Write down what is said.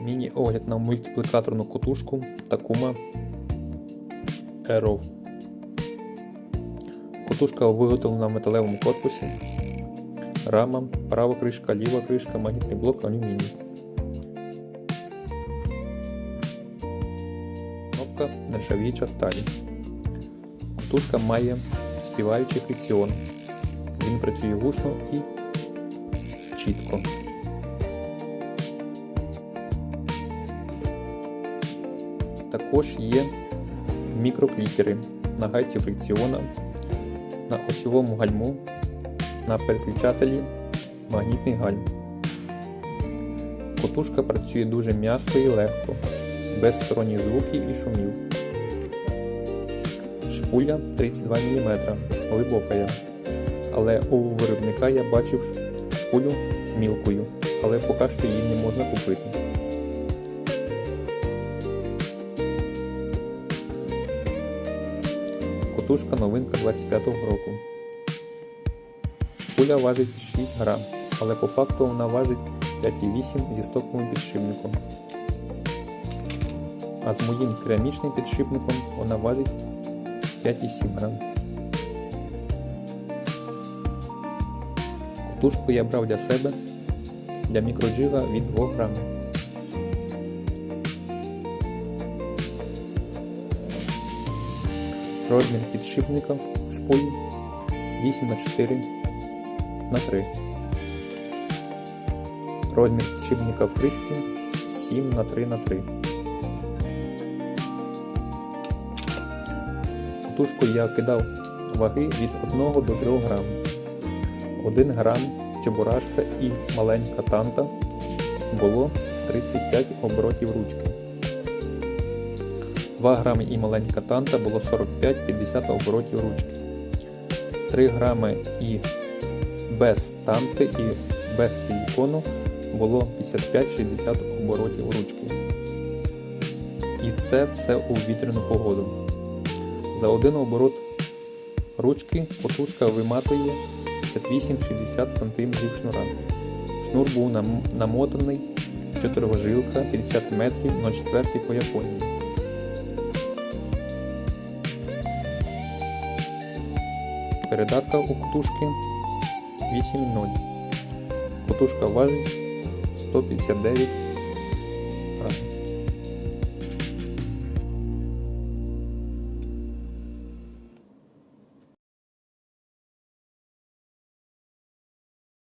Міні-огляд на мультиплікаторну котушку Takuma Aero. Котушка виготовлена в металевому корпусі. Рама, права кришка, ліва кришка, магнітний блок алюміній. Кнопка нержавіюча сталі. Котушка має співаючий фрикціон. Він працює гучно і чітко. Також є мікроклікери на гайці фрикціона, на осьовому гальму, на переключателі магнітний гальм. Котушка працює дуже м'яко і легко, без сторонніх звуків і шумів. Шпуля 32 мм, глибока, але у виробника я бачив шпулю мілкою, але поки що її не можна купити. Котушка новинка 25-го року. Шпуля важить 6 грам, але по факту вона важить 5,8 зі стоковим підшипником. А з моїм керамічним підшипником вона важить 5,7 грам. Котушку я брав для себе для мікроджига від 2 грам. Розмір підшипника в шпулі 8 на 4 на 3. Розмір підшипника в кришці 7 на 3 на 3. Котушку я кидав ваги від 1 до 3 грам. 1 грам чебурашка і маленька танта було 35 оборотів ручки. 2 грами і маленька танта було 45-50 оборотів ручки. 3 грами і без танти і без силікону було 55-60 оборотів ручки. І це все у вітряну погоду. За один оборот ручки котушка виматує 58-60 см шнура. Шнур був намотаний 4 жилка 50 метрів 0,4 по Японії. Передатка у кутушки 8.0. Кутушка важить 159 грамм.